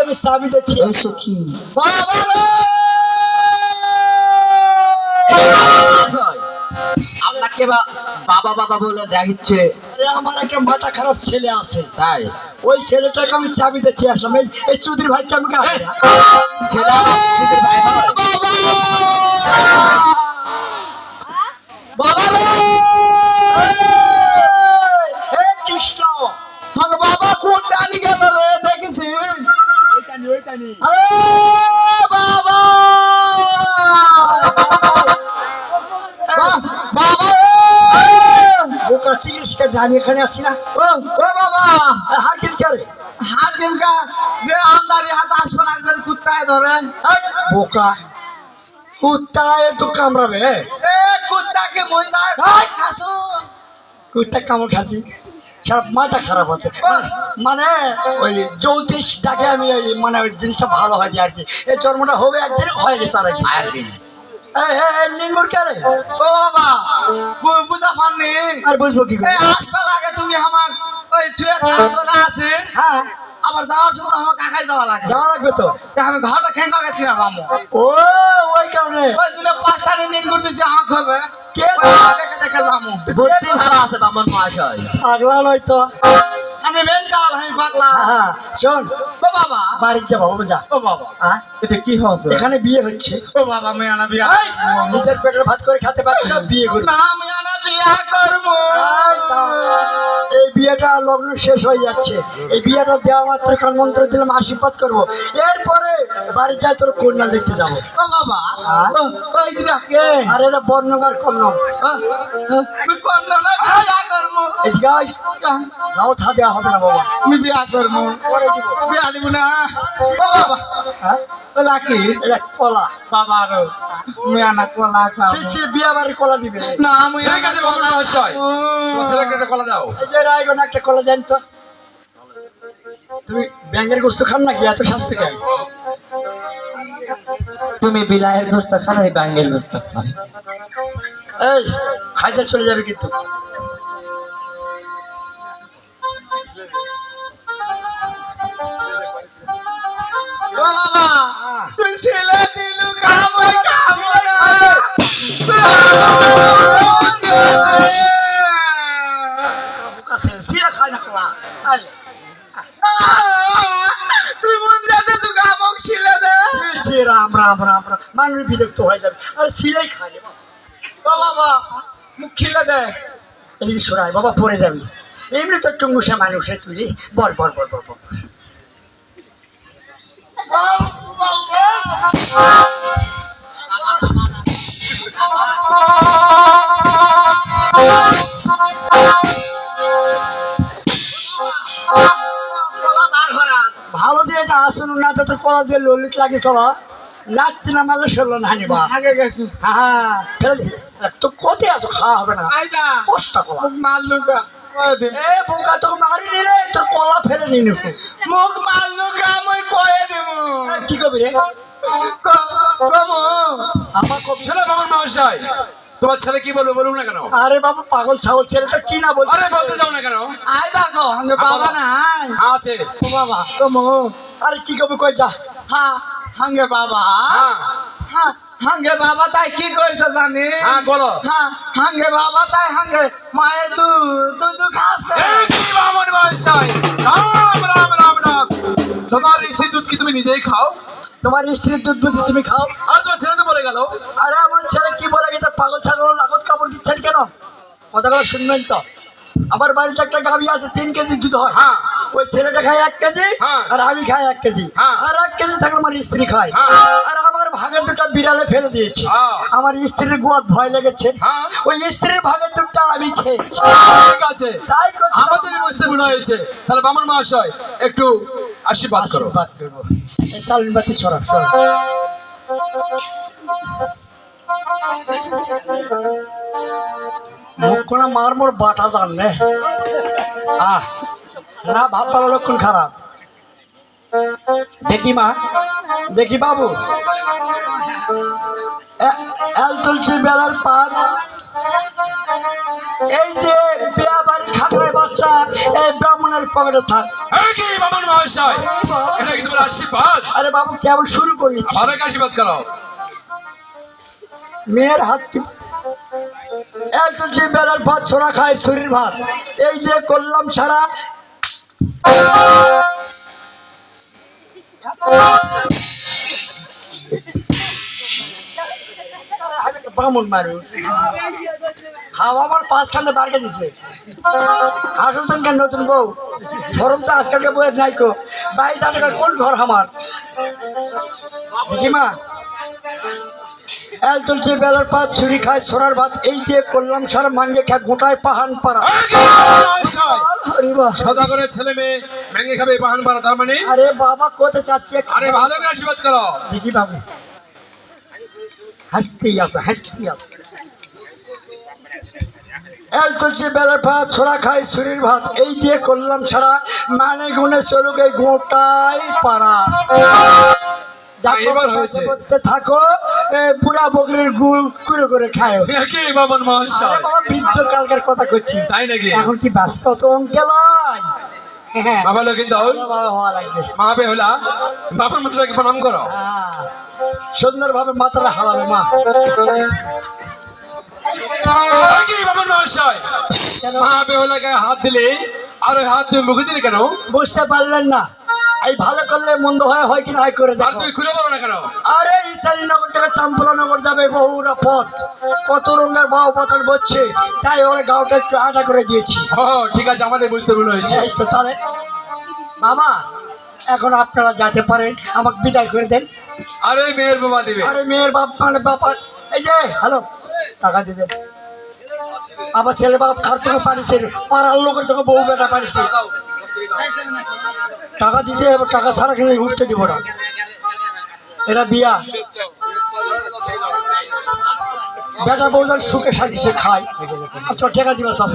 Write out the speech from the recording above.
আমি চাবি দেখি সখী বাবা আপনাকে বাবা বাবা বলে দেখাচ্ছে আমার একটা মাথা খারাপ ছেলে আছে তাই ওই ছেলেটাকে আমি চাবি দেখি আসলাম এই এই চৌধুরী ভাইকে। ছেলে ভাই হয়। বাবা চিকিৎসা আমি এখানে আছি না। ও ও বাবা হাত দিন কে রে? হাত দিন কা? যে আমদারি হাত আসবে লাগছে কুত্তায় ধরে। বোকা। কুত্তায় তো কামড়াবে। এ কুত্তাকে মইসায় ভাই খাসো। কুত্তা কামড় খাচ্ছি। সব মাথা খারাপ আছে মানে ওই চৌত্রিশ টাকে আমি ওই মানে ওই জিনিসটা ভালো হয় আর কি। এই জন্মটা হবে একদিন হয়ে গেছে আর একদিন। লিঙ্গুর কে রে ও বাবা বু- বুঝা পারনি আর বুঝব কি করে? তুমি আমার। ওই তুই হ্যাঁ। আবার যাওয়ার সময় আমার কাকাই যাওয়া লাগে। যাওয়া লাগবে তো? আমি ঘরটা খেয়ে গেছি না ও ওই কারণে। ওই জন্য পাঁচটা নিন করে আমার হবে। কে দেখে দেখে যাব। বুদ্ধি ভালো আছে বামন মহাশয়। পাগলা নয় তো। আমি মেন্টাল আমি পাগলা। হ্যাঁ শোন। ও বাবা। যা। ও বাবা। হ্যাঁ এটা কি হচ্ছে এখানে বিয়ে হচ্ছে। ও বাবা মেয়ানা বিয়া নিজের পেটের ভাত করে খেতে পারছি না বিয়ে করবি না মেয়ানা বিয়া করব। এই বিয়েটা লগ্ন শেষ হয়ে যাচ্ছে। এই বিয়েটা দেওয়া মাত্র কাল মন্ত্র দিলাম আশীর্বাদ করব। এরপরে বাড়ি যায় তোর কন্যা দেখতে যাব। ও বাবা। হ্যাঁ? ওই আর এটা বর্ণগার কর্ণ তুই কন্যা। না বিয়া করব গাও থা দেওয়া হবে না বাবা। আমি বিয়া করব। পরে দিব। বিয়া দিব না। বাবা। হ্যাঁ? লাকি? কলা। কলা সে সে বিয়ে বাড়ি কলা দিবে। না আমি ঠিক আছে, অবশ্যই। একটা কলা দাও। এই যে রায়গণ একটা কলা দেন তো। তুমি ব্যাঙের গোস্ত খান নাকি? এত স্বাস্থ্য কেন? তুমি বিলায়ের গোস্ত খান আমি ব্যাঙ্গের গোস্ত খান এই খাইতে চলে যাবে কিন্তু। বাবা। তুই ছেলে দিলু কামই কামই কাছে সিরা না তুই মন তুই রাম রাম রাম রাম। মানুষ বিরক্ত হয়ে যাবে। আরে সিলাই খায় রে বাবা। মুখ খিলে দে। এদিকে সরাই বাবা পড়ে যাবি। এমনি তো টুঙ্গুসা মানুষের তুই বর বর বর বর বর বর। ভালো দিয়ে এটা আসুন না তো তোর কলা দিয়ে ললিত লাগে চলো লাগতে না মালে সরলো না হানিবা আগে গেছু। হ্যাঁ ফেলে দে। তো কোথায় আছো? খাওয়া হবে না। আইদা কষ্ট কলা। মারলু এ বোকা তোকে মারি নিলে তোর কলা ফেলে নিনু মুখ মারলু কা কি কবি রে? আমার কবি ছেলে বামন মহাশয়। তোমার ছেলে কি বলবে বলুন না কেন? আরে বাবু পাগল ছাগল ছেলে তো কি না বলছে? আরে বলতে যাও না কেন? আইদা কো আমি বাবা নাই। আছে। ও বাবা কমো আরে কি কবি কই যা। হ্যাঁ হাঙ্গে বাবা। হ্যাঁ হাঙ্গে বাবা তাই কি করেছে জানি? হ্যাঁ বলো। হ্যাঁ হাঙ্গে বাবা তাই হাঙ্গে মায়ের দুধ দুধ খাচ্ছে। রাম রাম রাম তোমার স্ত্রী দুধ কি তুমি নিজেই খাও? তোমার স্ত্রীর দুধ বুদ্ধি তুমি খাও? আর তোমার ছেলে তো বলে গেল। আরে আমার ছেলে কি বলে গেছে? পাগল ছাগল লাগত কাপড় দিচ্ছেন কেন? কথাগুলো শুনবেন তো। আমার বাড়িতে একটা গাভি আছে তিন কেজি দুধ হয়। হ্যাঁ। ওই ছেলেটা খায় এক কেজি হ্যাঁ। আর আমি খাই এক কেজি। হ্যাঁ। আর এক কেজি থাকলে আমার স্ত্রী খায়। হ্যাঁ। আর আমার ভাগের দুটো বিড়ালে ফেলে দিয়েছে। আমার স্ত্রীর গোয়াত ভয় লেগেছে। ওই স্ত্রীর ভাগের দুধটা আমি খেয়েছি। ঠিক আছে। তাই। আমাদের বুঝতে মনে হয়েছে। তাহলে বামন মহাশয় একটু আশীর্বাদ করো। চালুন বাতি সরা সরা মুখ কোনো মার মোর বাটা জান নে। আহ, না ভাববার লক্ষণ খারাপ। দেখি মা, দেখি বাবু। এল তুলসী বেলার পাত। এই যে বিয়া বাড়ি এই পকেটে থাক। কি বামন মহাশয়? এটা কি তোমার আশীর্বাদ? আরে বাবু কেমন শুরু করিস অনেক আশীর্বাদ করো। মেয়ের হাত একজন বেলার ভাত ছোড়া খায় শরীর ভাত এই করলাম সারা। বামুন মানুষ খাওয়া আমার পাঁচখানে বারকে দিছে। কেন নতুন বউ। সরম তো আজকালকে বইয়ের নাই কো। বাই দাঁড়া কোন ঘর আমার? দেখি মা এক চলছে বেলার পাত ছুরি খায় সোনার ভাত এই দিয়ে করলাম সার মাঙ্গে খা গোটায় পাহান পাড়া। এই কি বামন মহাশয় আরে বাহ সদাগরের ছেলে মেয়ে ভেঙে খাবে পাহান পাড়া তার মানে? আরে বাবা কোথায় চাচ্ছি আরে ভালো করে আশীর্বাদ করো। দেখি বাবু হাসতেই আছে হাসতেই আছে। এক চলছে বেলার ভাত ছোড়া খাই শরীর ভাত এই দিয়ে করলাম ছাড়া মানে গুনে চলুক এই গোটাই পাড়া। এবার হয়েছে। বলতে থাকো এ, পুরা বকরির গুড় করে করে খায়। এই কি বামন আরে মহাশয় বাবা বৃদ্ধ কালকার কথা করছি। তাই নাকি? এখন কি অঙ্কে লয় বাবা লোক কিন্তু মহাশয়কে প্রণাম করো। হ্যাঁ। সুন্দর ভাবে মাথাটা হালাবে মা। এই কি বামন কেন? মা বেহুলাকে হাত দিলে আর ওই হাত তুমি মুখে দিলে কেন? বুঝতে পারলেন না। এই ভালো করলে মন্দ হয় হয় কিনা হয় করে দেখো। তুমি খুলে বলো না কেন? আরে ইসারি নগর থেকে চাম্পলা নগর যাবে বহুরা পথ কত রঙের বাউ পাতার বচ্ছে তাই ওরা গাওটা একটু আটা করে দিয়েছি। ও ঠিক আছে আমাদের বুঝতে ভুল হয়েছে। এই তো তাহলে। বাবা এখন আপনারা যেতে পারেন আমাকে বিদায় করে দেন। আরে মেয়ের বাবা দিবে। আরে মেয়ের বাপ মানে বাবা এই যে হ্যালো টাকা দিয়ে দেন। আবার ছেলে বাপ কার থেকে পারিছে পাড়ার লোকের থেকে বউ বেটা পারিছে টাকা দিতে এবার টাকা ছাড়া কিনে উঠতে দিব না। এরা বিয়া। বেটা বউ সুখে শান্তি সে খায়। আর তো টাকা দিবা চাষ